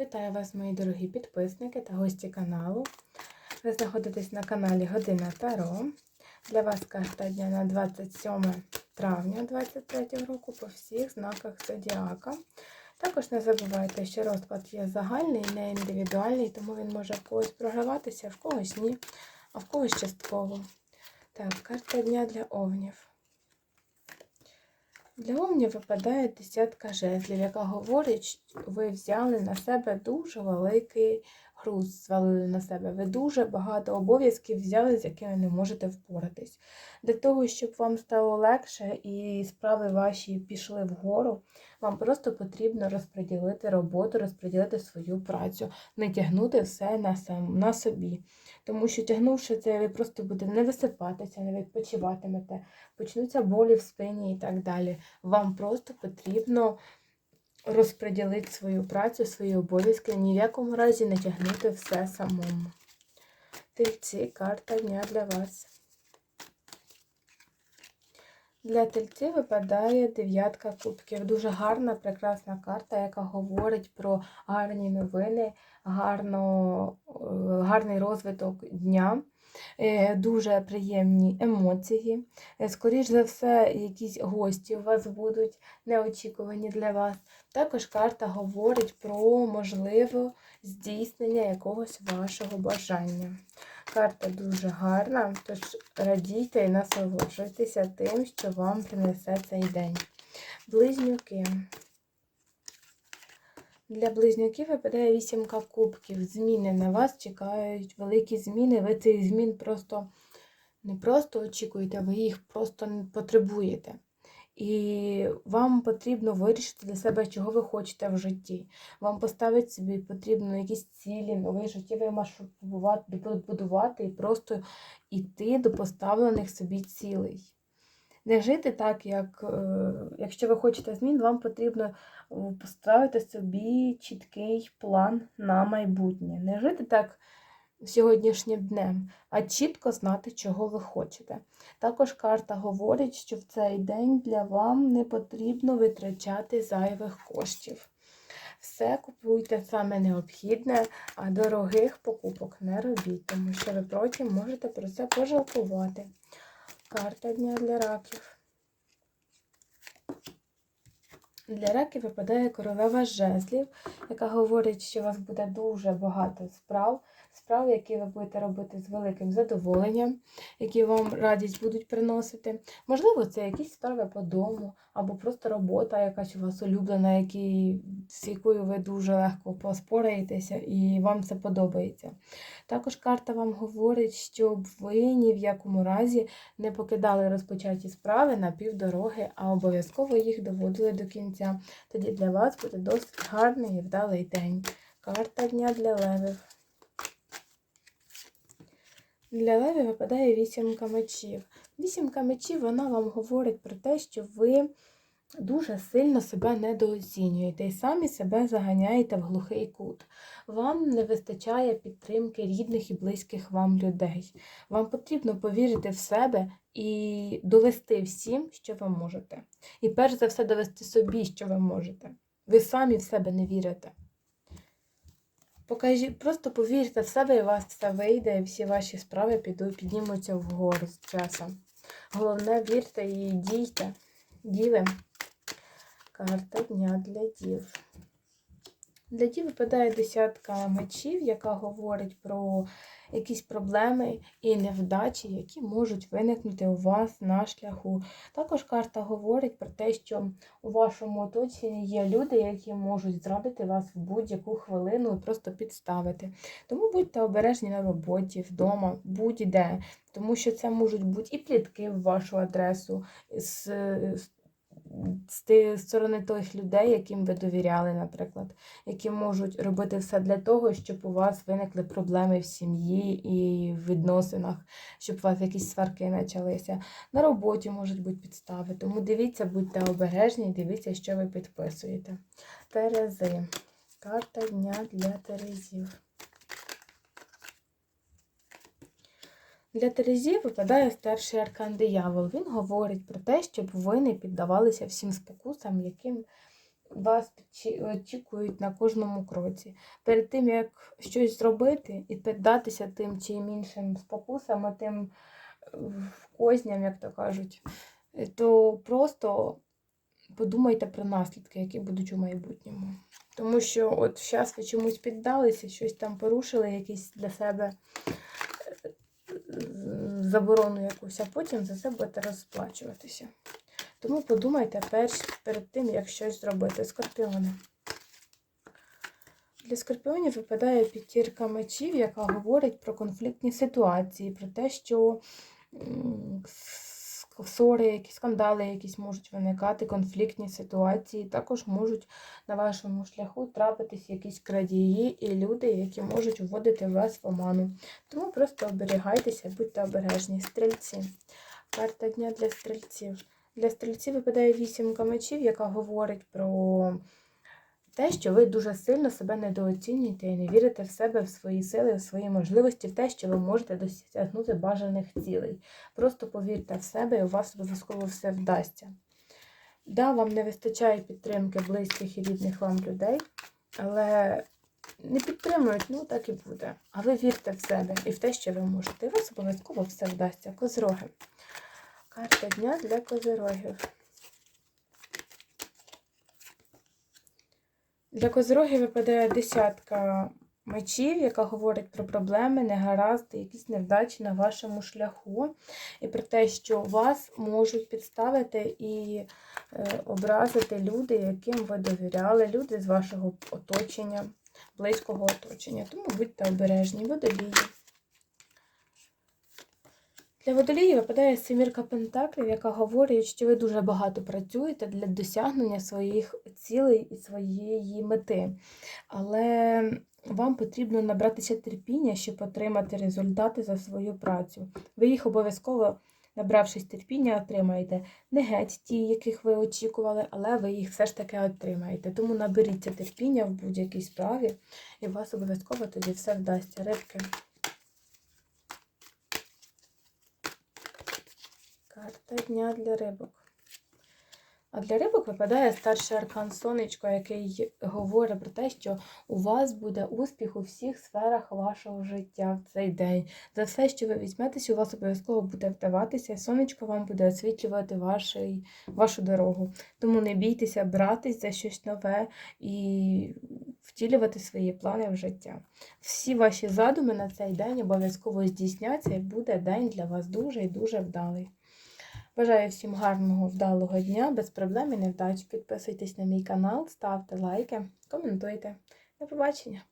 Вітаю вас, мої дорогі підписники та гості каналу. Ви знаходитесь на каналі Година Таро. Для вас карта дня на 27 травня 2023 року по всіх знаках Зодіака. Також не забувайте, що розклад є загальний, не індивідуальний, тому він може в когось програватися, в когось ні, а в когось частково. Так, карта дня для овнів. Для овнів випадає десятка жезлів, яка говорить, ви взяли на себе дуже великий груз, звалили на себе. Ви дуже багато обов'язків взяли, з якими не можете впоратись. Для того, щоб вам стало легше і справи ваші пішли вгору, вам просто потрібно розподілити роботу, розподілити свою працю, не тягнути все на, сам, на собі. Тому що тягнувши це, ви просто будете не висипатися, не відпочиватимете, почнуться болі в спині і так далі. Вам просто потрібно розподілити свою працю, свої обов'язки, ні в якому разі не тягнути все самому. Тельці, карта дня для вас. Для тельців випадає дев'ятка кубків. Дуже гарна, прекрасна карта, яка говорить про гарні новини, гарно, гарний розвиток дня, е, дуже приємні емоції. Е, Скоріш за все, якісь гості у вас будуть неочікувані для вас. Також карта говорить про можливе здійснення якогось вашого бажання. Карта дуже гарна, тож радійте і насолоджуйтеся тим, що вам принесе цей день. Близнюки. Для близнюків випадає вісімка кубків. Зміни на вас чекають великі зміни. Ви цих змін просто не просто очікуєте, ви їх просто потребуєте. І вам потрібно вирішити для себе, чого ви хочете в житті. Вам поставити собі потрібно якісь цілі, новий життєвий маршрут будувати і просто йти до поставлених собі цілей. Не жити так, як якщо ви хочете змін, вам потрібно поставити собі чіткий план на майбутнє. Не жити так сьогоднішнім днем, а чітко знати, чого ви хочете. Також карта говорить, що в цей день для вам не потрібно витрачати зайвих коштів. Все купуйте саме необхідне, а дорогих покупок не робіть, тому що ви потім можете про це пожалкувати. Карта дня для раків. Для раки випадає королева жезлів, яка говорить, що у вас буде дуже багато справ, справ, які ви будете робити з великим задоволенням, які вам радість будуть приносити. Можливо, це якісь справи по дому, або просто робота, якась у вас улюблена, які, з якою ви дуже легко поспораєтеся, і вам це подобається. Також карта вам говорить, щоб ви ні в якому разі не покидали розпочаті справи на півдороги, а обов'язково їх доводили до кінця. Тоді для вас буде досить гарний і вдалий день. Карта дня для левів. Для леві випадає вісімка мечів. Вісімка мечів вона вам говорить про те, що ви дуже сильно себе недооцінюєте і самі себе заганяєте в глухий кут. Вам не вистачає підтримки рідних і близьких вам людей. Вам потрібно повірити в себе і довести всім, що ви можете. І перш за все довести собі, що ви можете. Ви самі в себе не вірите. Покажіть, просто повірте в себе, і у вас все вийде, і всі ваші справи піднімуться вгору з часом. Головне, вірте і дійте. Діви. Карта дня для дів. Для дів випадає десятка мечів, яка говорить про якісь проблеми і невдачі, які можуть виникнути у вас на шляху. Також карта говорить про те, що у вашому оточенні є люди, які можуть зрадити вас в будь-яку хвилину і просто підставити. Тому будьте обережні на роботі, вдома, будь-де, тому що це можуть бути і плітки в вашу адресу. з, з сторони тих людей, яким ви довіряли, наприклад, які можуть робити все для того, щоб у вас виникли проблеми в сім'ї і в відносинах, щоб у вас якісь сварки почалися. На роботі можуть бути підстави. Тому дивіться, будьте обережні, дивіться, що ви підписуєте. Терези. Карта дня для Терезів. Для Терезів випадає старший аркан диявол. Він говорить про те, щоб ви не піддавалися всім спокусам, яким вас очікують на кожному кроці. Перед тим, як щось зробити і піддатися тим чи іншим спокусам, а тим козням, як то кажуть, то просто подумайте про наслідки, які будуть у майбутньому. Тому що от зараз ви чомусь піддалися, щось там порушили, якісь для себе заборону якусь, а потім за це будете розплачуватися. Тому подумайте перш перед тим, як щось зробити. Скорпіони. Для скорпіонів випадає п'ятірка мечів, яка говорить про конфліктні ситуації, про те, що ссори, якісь скандали, якісь можуть виникати, конфліктні ситуації. Також можуть на вашому шляху трапитись якісь крадії і люди, які можуть вводити вас в оману. Тому просто оберігайтеся, будьте обережні. Стрільці. Карта дня для стрільців. Для стрільців випадає вісімка мечів, яка говорить про те, що ви дуже сильно себе недооцінюєте і не вірите в себе, в свої сили, в свої можливості, в те, що ви можете досягнути бажаних цілей. Просто повірте в себе, і у вас обов'язково все вдасться. Да, вам не вистачає підтримки близьких і рідних вам людей, але не підтримують, ну так і буде. А ви вірте в себе і в те, що ви можете. І у вас обов'язково все вдасться. Козроги. Карта дня для козирогів. Для козороги випадає десятка мечів, яка говорить про проблеми, негаразди, якісь невдачі на вашому шляху. І про те, що вас можуть підставити і е, образити люди, яким ви довіряли, люди з вашого оточення, близького оточення. Тому будьте обережні, водолії. Для водолії випадає семірка пентаклів, яка говорить, що ви дуже багато працюєте для досягнення своїх цілей і своєї мети. Але вам потрібно набратися терпіння, щоб отримати результати за свою працю. Ви їх обов'язково, набравшись терпіння, отримаєте. Не геть ті, яких ви очікували, але ви їх все ж таки отримаєте. Тому наберіться терпіння в будь-якій справі, і у вас обов'язково тоді все вдасться. Рибки. Карта дня для рибок. А для рибок випадає старший аркан сонечко, який говорить про те, що у вас буде успіх у всіх сферах вашого життя в цей день. За все, що ви візьметеся, у вас обов'язково буде вдаватися, і сонечко вам буде освітлювати вашій, вашу дорогу. Тому не бійтеся братись за щось нове і втілювати свої плани в життя. Всі ваші задуми на цей день обов'язково здійсняться, і буде день для вас дуже і дуже вдалий. Бажаю всім гарного, вдалого дня, без проблем і невдач. Підписуйтесь на мій канал, ставте лайки, коментуйте. До побачення!